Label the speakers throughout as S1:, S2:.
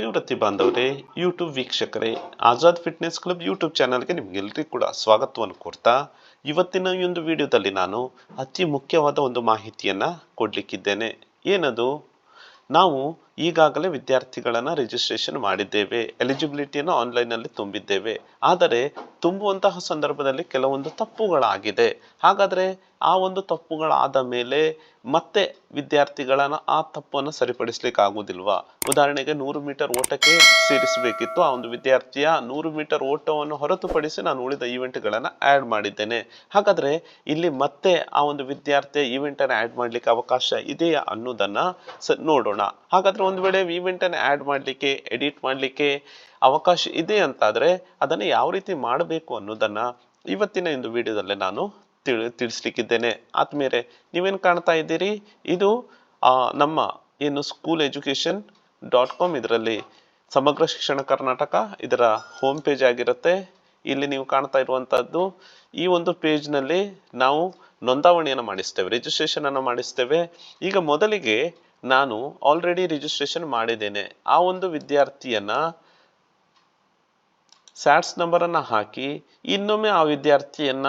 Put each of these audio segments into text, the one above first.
S1: ನಿವೃತ್ತಿ ಬಾಂಧವರೇ ಯೂಟ್ಯೂಬ್ ವೀಕ್ಷಕರೇ, ಆಜಾದ್ ಫಿಟ್ನೆಸ್ ಕ್ಲಬ್ ಯೂಟ್ಯೂಬ್ ಚಾನಲ್ಗೆ ನಿಮಗೆಲ್ಲರಿಗೂ ಕೂಡ ಸ್ವಾಗತವನ್ನು ಕೊಡ್ತಾ ಇವತ್ತಿನ ಈ ಒಂದು ವಿಡಿಯೋದಲ್ಲಿ ನಾನು ಅತಿ ಮುಖ್ಯವಾದ ಒಂದು ಮಾಹಿತಿಯನ್ನು ಕೊಡಲಿಕ್ಕಿದ್ದೇನೆ. ಏನದು? ನಾವು ಈಗಾಗಲೇ ವಿದ್ಯಾರ್ಥಿಗಳನ್ನು ರಿಜಿಸ್ಟ್ರೇಷನ್ ಮಾಡಿದ್ದೇವೆ ಎಲಿಜಿಬಿಲಿಟಿಯನ್ನು ಆನ್ಲೈನಲ್ಲಿ ತುಂಬಿದ್ದೇವೆ, ಆದರೆ ತುಂಬುವಂತಹ ಸಂದರ್ಭದಲ್ಲಿ ಕೆಲವೊಂದು ತಪ್ಪುಗಳಾಗಿದೆ. ಹಾಗಾದರೆ ಆ ಒಂದು ತಪ್ಪುಗಳಾದ ಮೇಲೆ ಮತ್ತೆ ವಿದ್ಯಾರ್ಥಿಗಳನ್ನ ಆ ತಪ್ಪನ್ನು ಸರಿಪಡಿಸ್ಲಿಕ್ಕೆ ಆಗುವುದಿಲ್ವಾ ಉದಾಹರಣೆಗೆ ನೂರು ಮೀಟರ್ ಓಟಕ್ಕೆ ಸೇರಿಸಬೇಕಿತ್ತು. ಆ ಒಂದು ವಿದ್ಯಾರ್ಥಿಯ ನೂರು ಮೀಟರ್ ಓಟವನ್ನು ಹೊರತುಪಡಿಸಿ ನಾನು ಉಳಿದ ಈವೆಂಟ್ಗಳನ್ನು ಆ್ಯಡ್ ಮಾಡಿದ್ದೇನೆ. ಹಾಗಾದರೆ ಇಲ್ಲಿ ಮತ್ತೆ ಆ ಒಂದು ವಿದ್ಯಾರ್ಥಿಯ ಈವೆಂಟನ್ನು ಆ್ಯಡ್ ಮಾಡಲಿಕ್ಕೆ ಅವಕಾಶ ಇದೆಯಾ ಅನ್ನೋದನ್ನು ಸ ನೋಡೋಣ. ಹಾಗಾದರೆ ಒಂದು ವೇಳೆ ಈವೆಂಟನ್ನು ಆ್ಯಡ್ ಮಾಡಲಿಕ್ಕೆ ಎಡಿಟ್ ಮಾಡಲಿಕ್ಕೆ ಅವಕಾಶ ಇದೆ ಅಂತಾದರೆ ಅದನ್ನು ಯಾವ ರೀತಿ ಮಾಡಬೇಕು ಅನ್ನೋದನ್ನು ಇವತ್ತಿನ ಒಂದು ವಿಡಿಯೋದಲ್ಲಿ ನಾನು ತಿಳಿ, ತಿಳಿಸ್ಲಿಕ್ಕಿದ್ದೇನೆ. ಆದ್ಮೇಲೆ ನೀವೇನು ಕಾಣ್ತಾ ಇದ್ದೀರಿ? ಇದು ನಮ್ಮ ಏನು ಸ್ಕೂಲ್ ಎಜುಕೇಷನ್ ಡಾಟ್ ಕಾಮ್ ಇದರಲ್ಲಿ ಸಮಗ್ರ ಶಿಕ್ಷಣ ಕರ್ನಾಟಕ ಇದರ ಹೋಮ್ ಪೇಜ್ ಆಗಿರುತ್ತೆ. ಇಲ್ಲಿ ನೀವು ಕಾಣ್ತಾ ಇರುವಂತಹದ್ದು, ಈ ಒಂದು ಪೇಜ್ನಲ್ಲಿ ನಾವು ನೋಂದಾವಣಿಯನ್ನು ಮಾಡಿಸ್ತೇವೆ ರಿಜಿಸ್ಟ್ರೇಷನ್ ಅನ್ನು ಮಾಡಿಸ್ತೇವೆ. ಈಗ ಮೊದಲಿಗೆ ನಾನು ಆಲ್ರೆಡಿ ರಿಜಿಸ್ಟ್ರೇಷನ್ ಮಾಡಿದ್ದೇನೆ. ಆ ಒಂದು ವಿದ್ಯಾರ್ಥಿಯನ್ನ ಸ್ಯಾಟ್ಸ್ ನಂಬರನ್ನು ಹಾಕಿ ಇನ್ನೊಮ್ಮೆ ಆ ವಿದ್ಯಾರ್ಥಿಯನ್ನ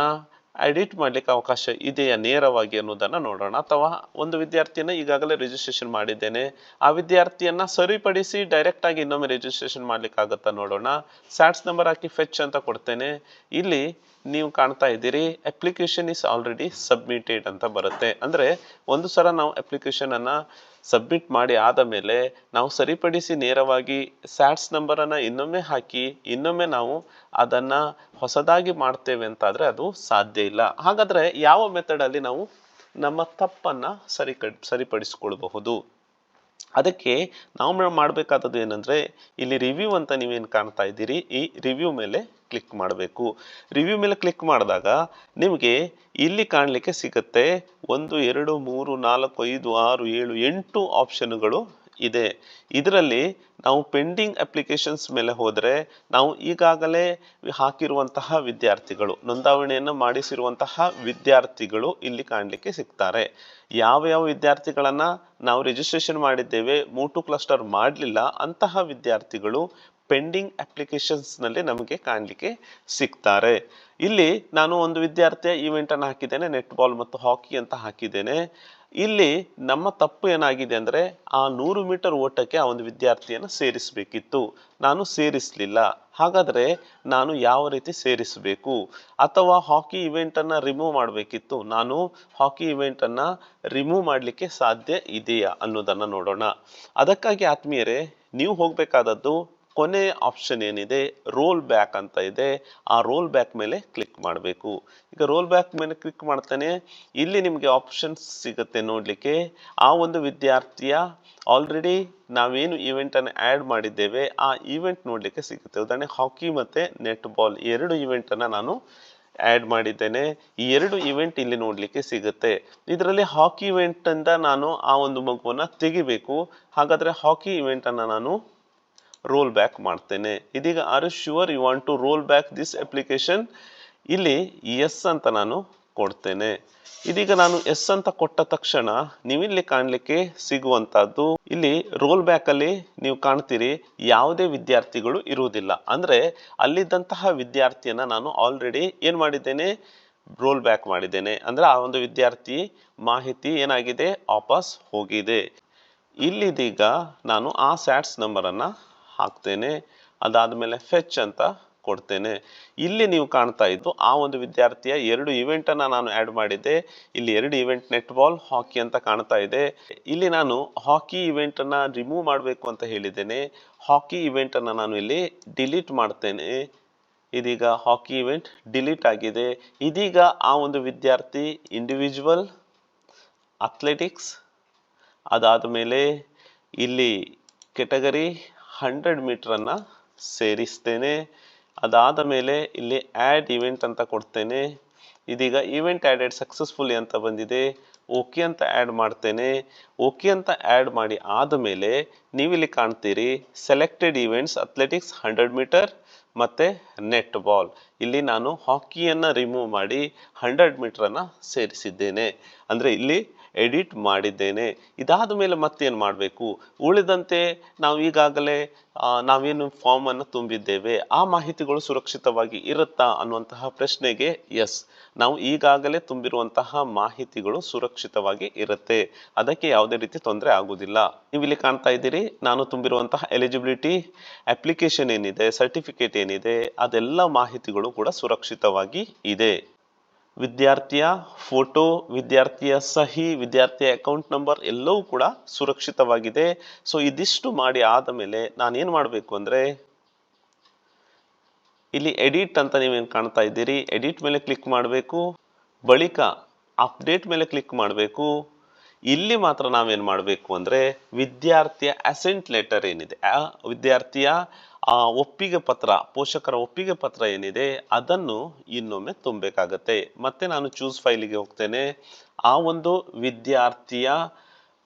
S1: ಎಡಿಟ್ ಮಾಡಲಿಕ್ಕೆ ಅವಕಾಶ ಇದೆಯಾ ನೇರವಾಗಿ ಅನ್ನೋದನ್ನು ನೋಡೋಣ. ಅಥವಾ ಒಂದು ವಿದ್ಯಾರ್ಥಿಯನ್ನು ಈಗಾಗಲೇ ರಿಜಿಸ್ಟ್ರೇಷನ್ ಮಾಡಿದ್ದೇನೆ, ಆ ವಿದ್ಯಾರ್ಥಿಯನ್ನು ಸರಿಪಡಿಸಿ ಡೈರೆಕ್ಟಾಗಿ ಇನ್ನೊಮ್ಮೆ ರಿಜಿಸ್ಟ್ರೇಷನ್ ಮಾಡಲಿಕ್ಕಾಗತ್ತಾ ನೋಡೋಣ. ಸ್ಯಾಟ್ಸ್ ನಂಬರ್ ಹಾಕಿ ಫೆಚ್ ಅಂತ ಕೊಡ್ತೇನೆ. ಇಲ್ಲಿ ನೀವು ಕಾಣ್ತಾ ಇದ್ದೀರಿ ಅಪ್ಲಿಕೇಶನ್ ಇಸ್ ಆಲ್ರೆಡಿ ಸಬ್ಮಿಟೆಡ್ ಅಂತ ಬರುತ್ತೆ. ಅಂದರೆ ಒಂದು ಸಲ ನಾವು ಅಪ್ಲಿಕೇಶನನ್ನು ಸಬ್ಮಿಟ್ ಮಾಡಿ ಆದ ಮೇಲೆ ನಾವು ಸರಿಪಡಿಸಿ ನೇರವಾಗಿ ಸ್ಯಾಟ್ಸ್ ನಂಬರನ್ನು ಇನ್ನೊಮ್ಮೆ ಹಾಕಿ, ಇನ್ನೊಮ್ಮೆ ನಾವು ಅದನ್ನು ಹೊಸದಾಗಿ ಮಾಡ್ತೇವೆ ಅಂತಾದರೆ ಅದು ಸಾಧ್ಯ ಇಲ್ಲ. ಹಾಗಾದರೆ ಯಾವ ಮೆಥಡಲ್ಲಿ ನಾವು ನಮ್ಮ ತಪ್ಪನ್ನು ಸರಿ ಸರಿಪಡಿಸ್ಕೊಳ್ಬಹುದು? ಅದಕ್ಕೆ ನಾವು ಮಾಡಬೇಕಾದದ್ದು ಏನಂದರೆ, ಇಲ್ಲಿ ರಿವ್ಯೂ ಅಂತ ನೀವೇನು ಕಾಣ್ತಾ ಇದ್ದೀರಿ, ಈ ರಿವ್ಯೂ ಮೇಲೆ ಕ್ಲಿಕ್ ಮಾಡಬೇಕು. ರಿವ್ಯೂ ಮೇಲೆ ಕ್ಲಿಕ್ ಮಾಡಿದಾಗ ನಿಮಗೆ ಇಲ್ಲಿ ಕಾಣಲಿಕ್ಕೆ ಸಿಗುತ್ತೆ ಒಂದು, ಎರಡು, ಮೂರು, ನಾಲ್ಕು, ಐದು, ಆರು, ಏಳು, ಎಂಟು ಆಪ್ಷನ್ಗಳು ಇದೆ. ಇದರಲ್ಲಿ ನಾವು ಪೆಂಡಿಂಗ್ ಅಪ್ಲಿಕೇಶನ್ಸ್ ಮೇಲೆ ಹೋದರೆ ನಾವು ಈಗಾಗಲೇ ಹಾಕಿರುವಂತಹ ವಿದ್ಯಾರ್ಥಿಗಳು, ನೋಂದಾವಣೆಯನ್ನು ಮಾಡಿಸಿರುವಂತಹ ವಿದ್ಯಾರ್ಥಿಗಳು ಇಲ್ಲಿ ಕಾಣಲಿಕ್ಕೆ ಸಿಗ್ತಾರೆ. ಯಾವ ಯಾವ ವಿದ್ಯಾರ್ಥಿಗಳನ್ನು ನಾವು ರಿಜಿಸ್ಟ್ರೇಷನ್ ಮಾಡಿದ್ದೇವೆ, ಮೂಟು ಕ್ಲಸ್ಟರ್ ಮಾಡಲಿಲ್ಲ, ಅಂತಹ ವಿದ್ಯಾರ್ಥಿಗಳು ಪೆಂಡಿಂಗ್ ಅಪ್ಲಿಕೇಶನ್ಸ್ನಲ್ಲಿ ನಮಗೆ ಕಾಣಲಿಕ್ಕೆ ಸಿಗ್ತಾರೆ. ಇಲ್ಲಿ ನಾನು ಒಂದು ವಿದ್ಯಾರ್ಥಿಯ ಈವೆಂಟನ್ನು ಹಾಕಿದ್ದೇನೆ, ನೆಟ್ಬಾಲ್ ಮತ್ತು ಹಾಕಿ ಅಂತ ಹಾಕಿದ್ದೇನೆ. ಇಲ್ಲಿ ನಮ್ಮ ತಪ್ಪು ಏನಾಗಿದೆ ಅಂದರೆ, ಆ ನೂರು ಮೀಟರ್ ಓಟಕ್ಕೆ ಆ ಒಂದು ವಿದ್ಯಾರ್ಥಿಯನ್ನು ಸೇರಿಸಬೇಕಿತ್ತು. ನಾನು ಸೇರಿಸಲಿಲ್ಲ. ಹಾಗಾದರೆ ನಾನು ಯಾವ ರೀತಿ ಸೇರಿಸಬೇಕು? ಅಥವಾ ಹಾಕಿ ಇವೆಂಟನ್ನು ರಿಮೂವ್ ಮಾಡಬೇಕಿತ್ತು. ನಾನು ಹಾಕಿ ಇವೆಂಟನ್ನು ರಿಮೂವ್ ಮಾಡಲಿಕ್ಕೆ ಸಾಧ್ಯ ಇದೆಯಾ ಅನ್ನೋದನ್ನು ನೋಡೋಣ. ಅದಕ್ಕಾಗಿ ಆತ್ಮೀಯರೇ, ನೀವು ಹೋಗಬೇಕಾದದ್ದು ಕೊನೆ ಆಪ್ಷನ್ ಏನಿದೆ? ರೋಲ್ ಬ್ಯಾಕ್ ಅಂತ ಇದೆ. ಆ ರೋಲ್ ಬ್ಯಾಕ್ ಮೇಲೆ ಕ್ಲಿಕ್ ಮಾಡಬೇಕು. ಈಗ ರೋಲ್ ಬ್ಯಾಕ್ ಮೇಲೆ ಕ್ಲಿಕ್ ಮಾಡ್ತಾನೆ. ಇಲ್ಲಿ ನಿಮಗೆ ಆಪ್ಷನ್ಸ್ ಸಿಗುತ್ತೆ ನೋಡಲಿಕ್ಕೆ. ಆ ಒಂದು ವಿದ್ಯಾರ್ಥಿಯ ಆಲ್ರೆಡಿ ನಾವೇನು ಈವೆಂಟನ್ನು ಆ್ಯಡ್ ಮಾಡಿದ್ದೇವೆ, ಆ ಈವೆಂಟ್ ನೋಡಲಿಕ್ಕೆ ಸಿಗುತ್ತೆ. ಉದಾಹರಣೆ ಹಾಕಿ ಮತ್ತು ನೆಟ್ ಬಾಲ್ ಎರಡು ಈವೆಂಟನ್ನು ನಾನು ಆ್ಯಡ್ ಮಾಡಿದ್ದೇನೆ. ಈ ಎರಡು ಇವೆಂಟ್ ಇಲ್ಲಿ ನೋಡಲಿಕ್ಕೆ ಸಿಗುತ್ತೆ. ಇದರಲ್ಲಿ ಹಾಕಿ ಇವೆಂಟಿಂದ ನಾನು ಆ ಒಂದು ಮಗುವನ್ನು ತೆಗಿಬೇಕು. ಹಾಗಾದರೆ ಹಾಕಿ ಇವೆಂಟನ್ನು ನಾನು ರೋಲ್ ಬ್ಯಾಕ್ ಮಾಡ್ತೇನೆ. ಇದೀಗ are you sure you want to roll back this application ಇಲ್ಲಿ ಎಸ್ ಅಂತ ನಾನು ಕೊಡ್ತೇನೆ. ಇದೀಗ ನಾನು ಎಸ್ ಅಂತ ಕೊಟ್ಟ ತಕ್ಷಣ ನೀವಿಲ್ಲಿ ಕಾಣಲಿಕ್ಕೆ ಸಿಗುವಂತಹದ್ದು, ಇಲ್ಲಿ ರೋಲ್ ಬ್ಯಾಕ್ ಅಲ್ಲಿ ನೀವು ಕಾಣ್ತೀರಿ, ಯಾವುದೇ ವಿದ್ಯಾರ್ಥಿಗಳು ಇರುವುದಿಲ್ಲ. ಅಂದ್ರೆ ಅಲ್ಲಿದ್ದಂತಹ ವಿದ್ಯಾರ್ಥಿಯನ್ನ ನಾನು ಆಲ್ರೆಡಿ ಏನ್ ಮಾಡಿದ್ದೇನೆ? ರೋಲ್ ಬ್ಯಾಕ್ ಮಾಡಿದ್ದೇನೆ. ಅಂದ್ರೆ ಆ ಒಂದು ವಿದ್ಯಾರ್ಥಿ ಮಾಹಿತಿ ಏನಾಗಿದೆ? ವಾಪಸ್ ಹೋಗಿದೆ. ಇಲ್ಲಿದೀಗ ನಾನು ಆ ಸ್ಯಾಟ್ಸ್ ನಂಬರನ್ನು ಹಾಕ್ತೇನೆ. ಅದಾದಮೇಲೆ ಫೆಚ್ ಅಂತ ಕೊಡ್ತೇನೆ. ಇಲ್ಲಿ ನೀವು ಕಾಣ್ತಾ ಇದ್ದು ಆ ಒಂದು ವಿದ್ಯಾರ್ಥಿಯ ಎರಡು ಇವೆಂಟನ್ನು ನಾನು ಆ್ಯಡ್ ಮಾಡಿದ್ದೆ. ಇಲ್ಲಿ ಎರಡು ಇವೆಂಟ್ ನೆಟ್ಬಾಲ್ ಹಾಕಿ ಅಂತ ಕಾಣ್ತಾ ಇದೆ. ಇಲ್ಲಿ ನಾನು ಹಾಕಿ ಇವೆಂಟನ್ನು ರಿಮೂವ್ ಮಾಡಬೇಕು ಅಂತ ಹೇಳಿದ್ದೇನೆ. ಹಾಕಿ ಇವೆಂಟನ್ನು ನಾನು ಇಲ್ಲಿ ಡಿಲೀಟ್ ಮಾಡ್ತೇನೆ. ಇದೀಗ ಹಾಕಿ ಇವೆಂಟ್ ಡಿಲೀಟ್ ಆಗಿದೆ. ಇದೀಗ ಆ ಒಂದು ವಿದ್ಯಾರ್ಥಿ ಇಂಡಿವಿಜುವಲ್ ಅಥ್ಲೆಟಿಕ್ಸ್ ಅದಾದ ಮೇಲೆ ಇಲ್ಲಿ ಕೆಟಗರಿ ಹಂಡ್ರೆಡ್ ಮೀಟ್ರನ್ನು ಸೇರಿಸ್ತೇನೆ. ಅದಾದ ಮೇಲೆ ಇಲ್ಲಿ ಆ್ಯಡ್ ಇವೆಂಟ್ ಅಂತ ಕೊಡ್ತೇನೆ. ಇದೀಗ ಈವೆಂಟ್ ಆ್ಯಡೆಡ್ ಸಕ್ಸಸ್ಫುಲಿ ಅಂತ ಬಂದಿದೆ. ಓಕೆ ಅಂತ ಆ್ಯಡ್ ಮಾಡ್ತೇನೆ. ಓಕೆ ಅಂತ ಆ್ಯಡ್ ಮಾಡಿ ಆದಮೇಲೆ ನೀವಿಲ್ಲಿ ಕಾಣ್ತೀರಿ selected events athletics hundred meter ಮತ್ತು ನೆಟ್ ಬಾಲ್ ಇಲ್ಲಿ ನಾನು ಹಾಕಿಯನ್ನು ರಿಮೂವ್ ಮಾಡಿ ಹಂಡ್ರೆಡ್ ಮೀಟ್ರನ್ನು ಸೇರಿಸಿದ್ದೇನೆ. ಅಂದರೆ ಇಲ್ಲಿ ಎಡಿಟ್ ಮಾಡಿದ್ದೇನೆ. ಇದಾದ ಮೇಲೆ ಮತ್ತೇನು ಮಾಡಬೇಕು? ಉಳಿದಂತೆ ನಾವು ಈಗಾಗಲೇ ನಾವೇನು ಫಾರ್ಮ್ ಅನ್ನು ತುಂಬಿದ್ದೇವೆ, ಆ ಮಾಹಿತಿಗಳು ಸುರಕ್ಷಿತವಾಗಿ ಇರುತ್ತಾ ಅನ್ನುವಂತಹ ಪ್ರಶ್ನೆಗೆ ಎಸ್ ನಾವು ಈಗಾಗಲೇ ತುಂಬಿರುವಂತಹ ಮಾಹಿತಿಗಳು ಸುರಕ್ಷಿತವಾಗಿ ಇರುತ್ತೆ. ಅದಕ್ಕೆ ಯಾವುದೇ ರೀತಿ ತೊಂದರೆ ಆಗುವುದಿಲ್ಲ. ನೀವು ಇಲ್ಲಿ ಕಾಣ್ತಾ ಇದ್ದೀರಿ, ನಾನು ತುಂಬಿರುವಂತಹ ಎಲಿಜಿಬಿಲಿಟಿ ಅಪ್ಲಿಕೇಶನ್ ಏನಿದೆ ಸರ್ಟಿಫಿಕೇಟ್ ಏನಿದೆ, ಅದೆಲ್ಲ ಮಾಹಿತಿಗಳು ಕೂಡ ಸುರಕ್ಷಿತವಾಗಿ ಇದೆ. ವಿದ್ಯಾರ್ಥಿಯ ಫೋಟೋ, ವಿದ್ಯಾರ್ಥಿಯ ಸಹಿ, ವಿದ್ಯಾರ್ಥಿಯ ಅಕೌಂಟ್ ನಂಬರ್ ಎಲ್ಲವೂ ಕೂಡ ಸುರಕ್ಷಿತವಾಗಿದೆ. ಸೊ ಇದಿಷ್ಟು ಮಾಡಿ ಆದ ಮೇಲೆ ನಾನೇನು ಮಾಡಬೇಕು ಅಂದರೆ, ಇಲ್ಲಿ ಎಡಿಟ್ ಅಂತ ನೀವೇನು ಕಾಣ್ತಾ ಇದ್ದೀರಿ? ಎಡಿಟ್ ಮೇಲೆ ಕ್ಲಿಕ್ ಮಾಡಬೇಕು. ಬಳಿಕ ಅಪ್ಡೇಟ್ ಮೇಲೆ ಕ್ಲಿಕ್ ಮಾಡಬೇಕು. ಇಲ್ಲಿ ಮಾತ್ರ ನಾವೇನು ಮಾಡಬೇಕು ಅಂದರೆ ವಿದ್ಯಾರ್ಥಿಯ ಅಸೆಂಟ್ ಲೆಟರ್ ಏನಿದೆ, ಆ ವಿದ್ಯಾರ್ಥಿಯ, ಆ ಒಪ್ಪಿಗೆ ಪತ್ರ, ಪೋಷಕರ ಒಪ್ಪಿಗೆ ಪತ್ರ ಏನಿದೆ, ಅದನ್ನು ಇನ್ನೊಮ್ಮೆ ತುಂಬಬೇಕಾಗತ್ತೆ. ಮತ್ತೆ ನಾನು ಚೂಸ್ ಫೈಲಿಗೆ ಹೋಗ್ತೇನೆ. ಆ ಒಂದು ವಿದ್ಯಾರ್ಥಿಯ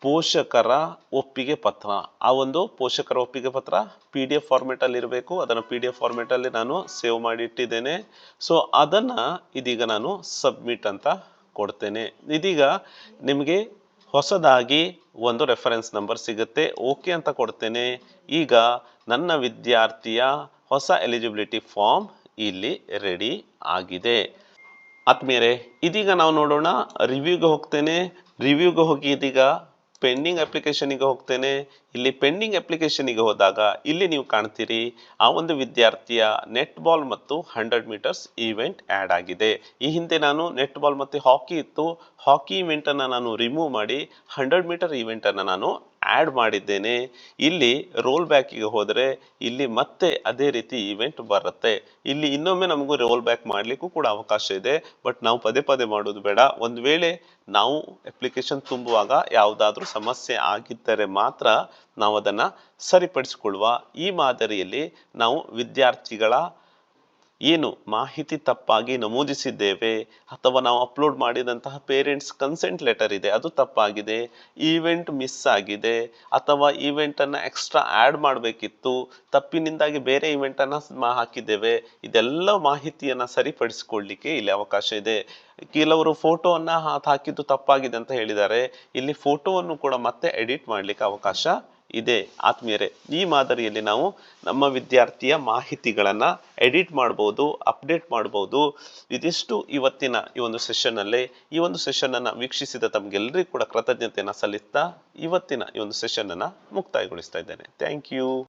S1: ಪೋಷಕರ ಒಪ್ಪಿಗೆ ಪತ್ರ, ಆ ಒಂದು ಪೋಷಕರ ಒಪ್ಪಿಗೆ ಪತ್ರ ಪಿ ಡಿ ಎಫ್ ಫಾರ್ಮೆಟಲ್ಲಿ ಇರಬೇಕು. ಅದನ್ನು ಪಿ ಡಿ ಎಫ್ ಫಾರ್ಮೆಟಲ್ಲಿ ನಾನು ಸೇವ್ ಮಾಡಿ ಇಟ್ಟಿದ್ದೇನೆ. ಸೊ ಅದನ್ನು ಇದೀಗ ನಾನು ಸಬ್ಮಿಟ್ ಅಂತ ಕೊಡ್ತೇನೆ. ಇದೀಗ ನಿಮಗೆ ಹೊಸದಾಗಿ ಒಂದು ರೆಫರೆನ್ಸ್ ನಂಬರ್ ಸಿಗುತ್ತೆ. ಓಕೆ ಅಂತ ಕೊಡ್ತೇನೆ. ಈಗ ನನ್ನ ವಿದ್ಯಾರ್ಥಿಯ ಹೊಸ ಎಲಿಜಿಬಿಲಿಟಿ ಫಾರ್ಮ್ ಇಲ್ಲಿ ರೆಡಿ ಆಗಿದೆ. ಆತ್ಮೀಯರೇ, ಇದೀಗ ನಾವು ನೋಡೋಣ. ರಿವ್ಯೂಗೆ ಹೋಗ್ತೇನೆ. ರಿವ್ಯೂಗೆ ಹೋಗಿ ಇದೀಗ ಪೆಂಡಿಂಗ್ ಅಪ್ಲಿಕೇಶನಿಗೆ ಹೋಗ್ತೇನೆ, ಇಲ್ಲಿ ಪೆಂಡಿಂಗ್ ಅಪ್ಲಿಕೇಶನಿಗೆ ಹೋದಾಗ ಇಲ್ಲಿ ನೀವು ಕಾಣ್ತೀರಿ, ಆ ಒಂದು ವಿದ್ಯಾರ್ಥಿಯ ನೆಟ್ ಬಾಲ್ ಮತ್ತು ಹಂಡ್ರೆಡ್ ಮೀಟರ್ಸ್ ಈವೆಂಟ್ ಆ್ಯಡ್ ಆಗಿದೆ. ಈ ಹಿಂದೆ ನಾನು ನೆಟ್ ಬಾಲ್ ಮತ್ತು ಹಾಕಿ ಇತ್ತು, ಹಾಕಿ ಇವೆಂಟನ್ನು ನಾನು ರಿಮೂವ್ ಮಾಡಿ ಹಂಡ್ರೆಡ್ ಮೀಟರ್ ಈವೆಂಟನ್ನು ನಾನು ಆ್ಯಡ್ ಮಾಡಿದ್ದೇನೆ. ಇಲ್ಲಿ ರೋಲ್ ಬ್ಯಾಕಿಗೆ ಹೋದರೆ ಇಲ್ಲಿ ಮತ್ತೆ ಅದೇ ರೀತಿ ಈವೆಂಟ್ ಬರುತ್ತೆ. ಇಲ್ಲಿ ಇನ್ನೊಮ್ಮೆ ನಮಗೂ ರೋಲ್ ಬ್ಯಾಕ್ ಮಾಡಲಿಕ್ಕೂ ಕೂಡ ಅವಕಾಶ ಇದೆ. ಬಟ್ ನಾವು ಪದೇ ಪದೇ ಮಾಡೋದು ಬೇಡ. ಒಂದು ವೇಳೆ ನಾವು ಅಪ್ಲಿಕೇಶನ್ ತುಂಬುವಾಗ ಯಾವುದಾದ್ರೂ ಸಮಸ್ಯೆ ಆಗಿದ್ದರೆ ಮಾತ್ರ ನಾವು ಅದನ್ನು ಸರಿಪಡಿಸಿಕೊಳ್ಳುವ. ಈ ಮಾದರಿಯಲ್ಲಿ ನಾವು ವಿದ್ಯಾರ್ಥಿಗಳ ಏನು ಮಾಹಿತಿ ತಪ್ಪಾಗಿ ನಮೂದಿಸಿದ್ದೇವೆ ಅಥವಾ ನಾವು ಅಪ್ಲೋಡ್ ಮಾಡಿದಂತಹ ಪೇರೆಂಟ್ಸ್ ಕನ್ಸೆಂಟ್ ಲೆಟರ್ ಇದೆ, ಅದು ತಪ್ಪಾಗಿದೆ ಈವೆಂಟ್ ಮಿಸ್ ಆಗಿದೆ, ಅಥವಾ ಈವೆಂಟನ್ನು ಎಕ್ಸ್ಟ್ರಾ ಆ್ಯಡ್ ಮಾಡಬೇಕಿತ್ತು, ತಪ್ಪಿನಿಂದಾಗಿ ಬೇರೆ ಈವೆಂಟನ್ನು ಹಾಕಿದ್ದೇವೆ, ಇದೆಲ್ಲ ಮಾಹಿತಿಯನ್ನು ಸರಿಪಡಿಸಿಕೊಳ್ಳಿಕ್ಕೆ ಇಲ್ಲಿ ಅವಕಾಶ ಇದೆ. ಕೆಲವರು ಫೋಟೋವನ್ನು ಹಾಕಿದ್ದು ತಪ್ಪಾಗಿದೆ ಅಂತ ಹೇಳಿದ್ದಾರೆ, ಇಲ್ಲಿ ಫೋಟೋವನ್ನು ಕೂಡ ಮತ್ತೆ ಎಡಿಟ್ ಮಾಡಲಿಕ್ಕೆ ಅವಕಾಶ ಇದೆ. ಆತ್ಮೀಯರೇ, ಈ ಮಾದರಿಯಲ್ಲಿ ನಾವು ನಮ್ಮ ವಿದ್ಯಾರ್ಥಿಯ ಮಾಹಿತಿಗಳನ್ನು ಎಡಿಟ್ ಮಾಡ್ಬೋದು, ಅಪ್ಡೇಟ್ ಮಾಡ್ಬೋದು. ಇದಿಷ್ಟು ಇವತ್ತಿನ ಈ ಒಂದು ಸೆಷನ್ನಲ್ಲಿ, ಈ ಒಂದು ಸೆಷನನ್ನು ವೀಕ್ಷಿಸಿದ ತಮಗೆಲ್ಲರಿಗೂ ಕೂಡ ಕೃತಜ್ಞತೆಯನ್ನು ಸಲ್ಲಿಸ್ತಾ ಇವತ್ತಿನ ಈ ಒಂದು ಸೆಷನನ್ನು ಮುಕ್ತಾಯಗೊಳಿಸ್ತಾ ಇದ್ದೇನೆ. Thank you.